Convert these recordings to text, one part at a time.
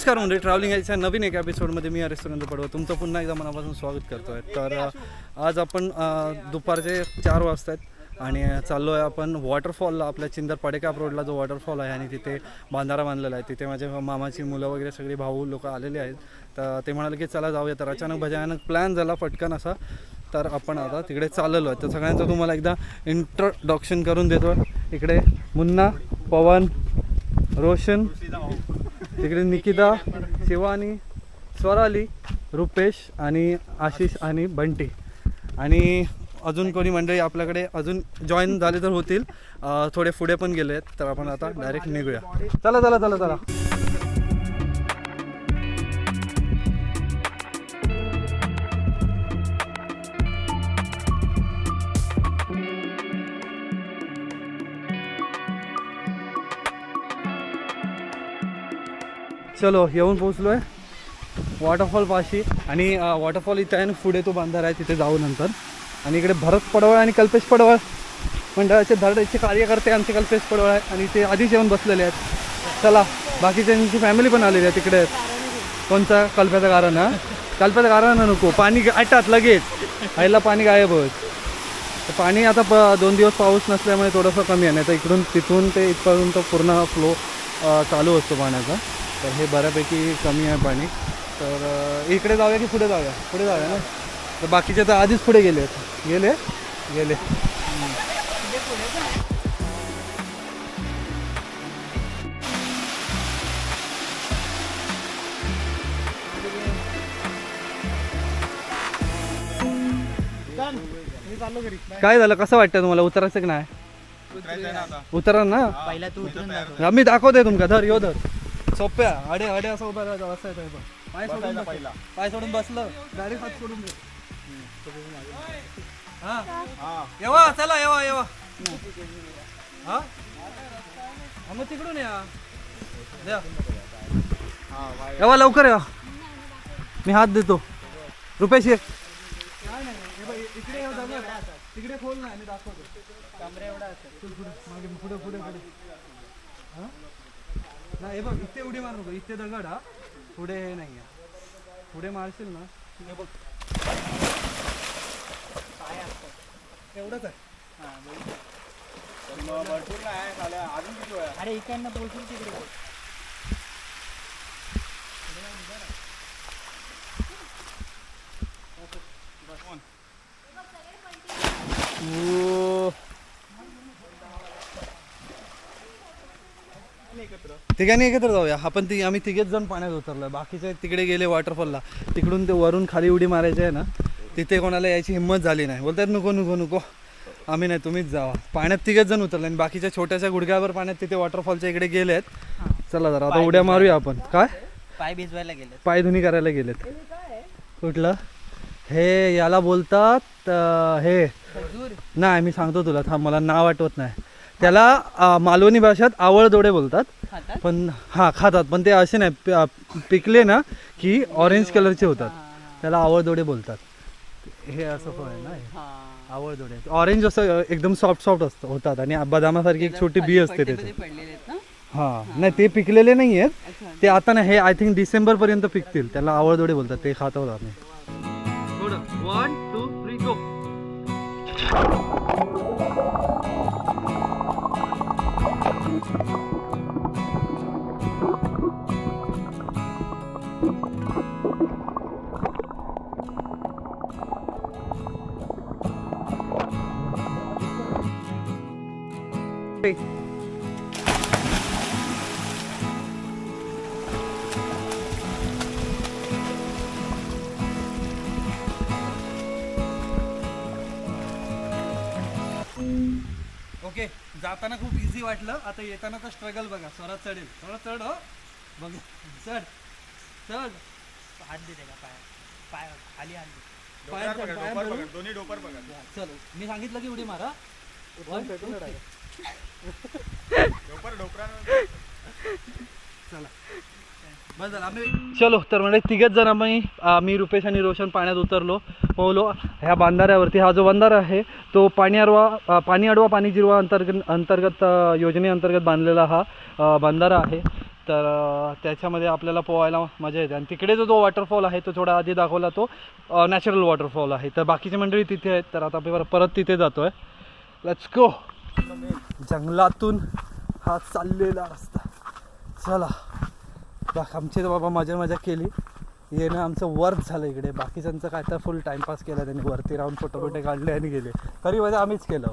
नमस्कार म्हणजे ट्रॅव्हलिंग याच्या नवीन एक एपिसोडमध्ये मी रेस्टॉरंट पडवं तुमचं पुन्हा एकदा मनापासून स्वागत करतो आहे तर आज आपण दुपारचे चार वाजता आहेत आणि चाललो आहे आपण वॉटरफॉलला आपल्या चिंदर पाडेकाप रोडला. जो वॉटरफॉल आहे आणि तिथे बांधारा बांधलेला आहे. तिथे माझे मामाची मुलं वगैरे सगळी भाऊ लोक आलेले आहेत. तर ते म्हणाले की चला जाऊया. तर अचानक भयानक प्लॅन झाला पटकन असा. तर आपण आता तिकडे चाललेलो आहे तर सगळ्यांचं तुम्हाला एकदा इंट्रोडक्शन करून देतो इकडे मुन्ना पवन रोशन तिकडे निकिता शिवानी स्वराली रुपेश आणि आशिष आणि बंटी. आणि अजून कोणी मंडळी आपल्याकडे अजून जॉईन झाले तर होतील. थोडे पुढे पण गेले आहेत तर आपण आता डायरेक्ट निघूया. चला चला चला चला. चलो येऊन पोचलो आहे वॉटरफॉल पाशी. आणि वॉटरफॉल इथं आहे आणि पुढे तो बांधार आहे तिथे जाऊ नंतर. आणि इकडे भरत पडवळ आणि कल्पेश पडवळ. मंडळाचे धरडचे कार्यकर्ते आमचे कल्पेश पडवळ आहे आणि ते आधीच येऊन बसलेले आहेत. चला बाकीच्यांची फॅमिली पण आलेली आहे तिकडे कोणचा कल्प्याचं कारण हा? कल्प्याचं कारण नको. पाणी आटात लगेच. आईला पाणी गायबच तर पाणी आता प दोन दिवस पाऊस नसल्यामुळे थोडंसं कमी आहे. नाही तर इकडून तिथून ते इथपर्यंत पूर्ण फ्लो चालू असतो पाण्याचा. तर हे बऱ्यापैकी कमी आहे पाणी. तर इकडे जाऊया की पुढे जाऊया? पुढे जाऊया ना? तर बाकीचे तर आधीच पुढे गेले आहेत गेले? गेले. काय झालं? कसं वाटतं तुम्हाला? उतरायचं की नाही? उतरा ना? पहिला तू आम्ही दाखवते तुमका. धर यो धर. सोप्या. अडे अडे असं उभा राहायचं असं आहे बघ. पाय सोडून बस. पाय सोडून बसलं. गाडी हात सोडून दे. हा? येवा चला येवा येवा. हा? हा, मग तिकडून या. द्या. येवा लवकर या मी हात देतो. रुपेश ये. इकडे. तिकडे खोल नाही मी दाखवतो. कमरे एवढा मागे पुढे पुढे पुढे. हा? नाही हे बघ इथे उडी मार नको इथे दगड हा पुढे हे नाही आहे पुढे मारशील ना. हे बघ. एवढंच आहे. अरे इकडनं पोहोचून तिकडे. बघ. तिघांनी एकत्र. जाऊया. आपण ती आम्ही तिघेच जण पाण्यात उतरलोय. बाकीचे तिकडे गेले वॉटरफॉलला तिकडून ते वरून खाली उडी मारायची आहे ना तिथे कोणाला यायची हिंमत झाली नाही. बोलतात नको नको नको. आम्ही नाही तुम्हीच जावा. पाण्यात तिघेच जण उतरले आणि बाकीच्या छोट्याशा गुडघ्यावर पाण्यात तिथे वॉटरफॉलच्या इकडे गेलेत. चला जरा आता उड्या मारूया आपण. काय? पाय भिजवायला गेले पायधुनी करायला गेलेत. कुठलं? हे याला बोलतात हे. नाही मी सांगतो तुला थांब मला नाव आठवत नाही. त्याला अं, मालवणी भाषेत आवळदोडे बोलतात. पण हा खातात. पण ते असे नाही पि- अं, पिकले ना की ऑरेंज कलरचे होतात. त्याला आवळदोडे बोलतात. हे असं फळ आहे ना हे. आवळदोडे ऑरेंज असं अं, एकदम सॉफ्ट सॉफ्ट असतं होतात. आणि बदामासारखी एक छोटी बी असते त्याची पडलेले आहेत ना? हा. नाही ते पिकलेले नाही आहेत. ते आता नाही हे आय थिंक डिसेंबर पर्यंत पिकतील. त्याला आवळदोडे बोलतात. ते खात आहोत आम्ही one two three go okay जाताना खूप इझी वाटलं. आता येताना तर स्ट्रगल बघा. स्वरात चढेल. स्वरात चढ हो. बघ. चढ. चढ. हात देते का? पाय. पाय खाली हात दे. पायात धरून. दोन्ही डोपर बघा चल मी सांगितलं की उडी मारा One, two, three. चला. तर म्हणजे तिघच जण आम्ही अं, मी रुपेश आणि रोशन पाण्यात उतरलो. पोहलो ह्या बांधाऱ्यावरती हा जो बंधारा आहे तो पाणी अडवा पाणी अडवा पाणी जिरवा अंतर्गत अंतर्गत योजनेअंतर्गत बांधलेला हा बंधारा आहे. तर त्याच्यामध्ये आपल्याला पोहायला मजा येते. आणि तिकडे जो जो वॉटरफॉल आहे तो थोडा आधी दाखवला तो नॅचरल वॉटरफॉल आहे. तर बाकीची मंडळी तिथे आहेत तर आता आपण परत तिथे जातो आहे लेट्स गो जंगलातून हा चाललेला रस्ता. चला. बाक आमची तर बाबा मजा मजा केली. येणं आमचं वर्क झालं इकडे. बाकीच्यांचं काय तर फुल टाइमपास केला त्यांनी. वरती राहून फोटो बिटे काढले आणि गेले. खरी मजा आम्हीच केलं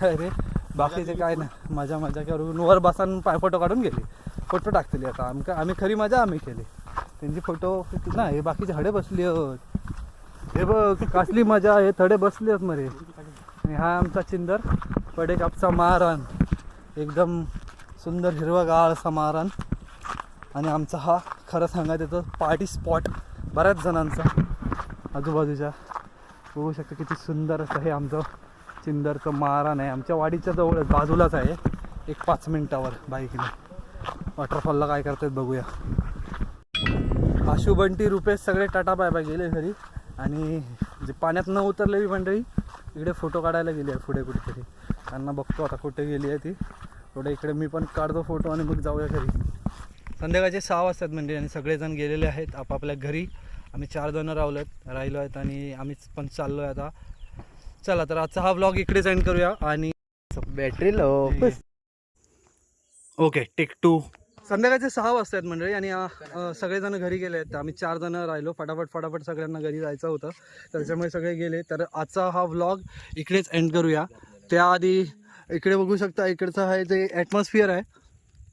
अरे बाकीचे काय नाही. मजा मजा करून वर बसान पाय फोटो काढून गेले. फोटो टाकतील आता. आमका आम्ही खरी मजा आम्ही केली. त्यांची फोटो ना हे बाकीचे हडे बसले आहेत. हे बघ कसली मजा आहे. थडे बसले आहेत मरे. आणि हा आमचा चिंदर. पडे कापचा एकदम सुंदर हिरवागाळ असा मारण आणि आमचा हा खरं सांगायचं तर पार्टी स्पॉट बऱ्याच जणांचा. आजूबाजूच्या. बघू शकता किती सुंदर असं हे आमचं चिंदरचं मारण आहे. आमच्या वाडीच्या जवळच बाजूलाच आहे. एक पाच मिनटावर बाईकने. वॉटरफॉलला काय करतात बघूया. आशू बंटी रुपेश सगळे टाटा बाय बाय गेले घरी. आणि जे पाण्यात न उतरलेली मंडळी इकडे फोटो काढायला गेली आहे पुढे कुठेतरी. त्यांना बघतो आता कुठे गेली आहे ती. थोडं इकडे मी पण काढतो फोटो आणि मग जाऊया घरी. संध्याकाळचे सहा वाजतात म्हणजे आणि सगळेजण गेलेले आहेत आपापल्या घरी. आम्ही चार जण राहिलो आहेत राहिलो आहेत आणि आम्ही पण चाललो आहे आता. चला तर आजचा हा ब्लॉग इकडेच एंड करूया आणि battery low okay take two संध्याकाळचे सहा वाजता आहेत मंडळी आणि सगळेजण घरी गेले आहेत. आम्ही चार जण राहिलो. फटाफट फटाफट सगळ्यांना घरी जायचं होतं. त्याच्यामुळे सगळे गेले. तर आजचा हा व्लॉग इकडेच एंड करूया. त्याआधी इकडे बघू शकता इकडचं आहे जे ॲटमॉस्फिअर आहे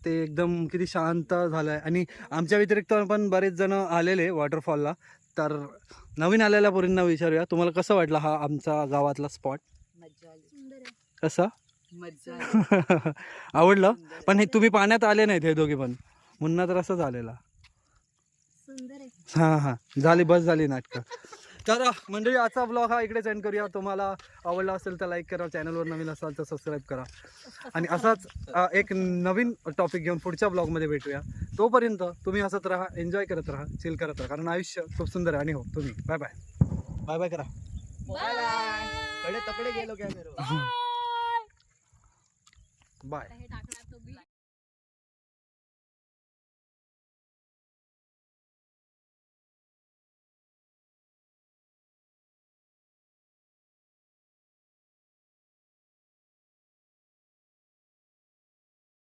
ते एकदम किती शांत झालं आहे आणि आमच्या व्यतिरिक्त पण बरेच जण आलेले वॉटरफॉलला तर नवीन आलेल्या पोरींना विचारूया. तुम्हाला कसं वाटलं हा आमचा गावातला स्पॉट कसा? आवडलं? पण हे तुम्ही पाण्यात आले नाहीत हे दोघे पण. मुन्ना तर असं झालेला सुंदर आहे. हां हां. झाली बस झाली नाटकं. तर मंडळी आजचा ब्लॉग हा इकडेच एंड करूया. तुम्हाला आवडला असेल तर लाईक करा चॅनलवर नवीन असाल तर सबस्क्राईब करा. आणि असाच एक नवीन टॉपिक घेऊन पुढच्या ब्लॉगमध्ये भेटूया. तोपर्यंत तुम्ही हसत राहा एन्जॉय करत राहा चिल करत राहा. कारण आयुष्य खूप सुंदर आहे. आणि हो तुम्ही. बाय बाय बाय बाय करा. कडे तकडे गेलो बाय हे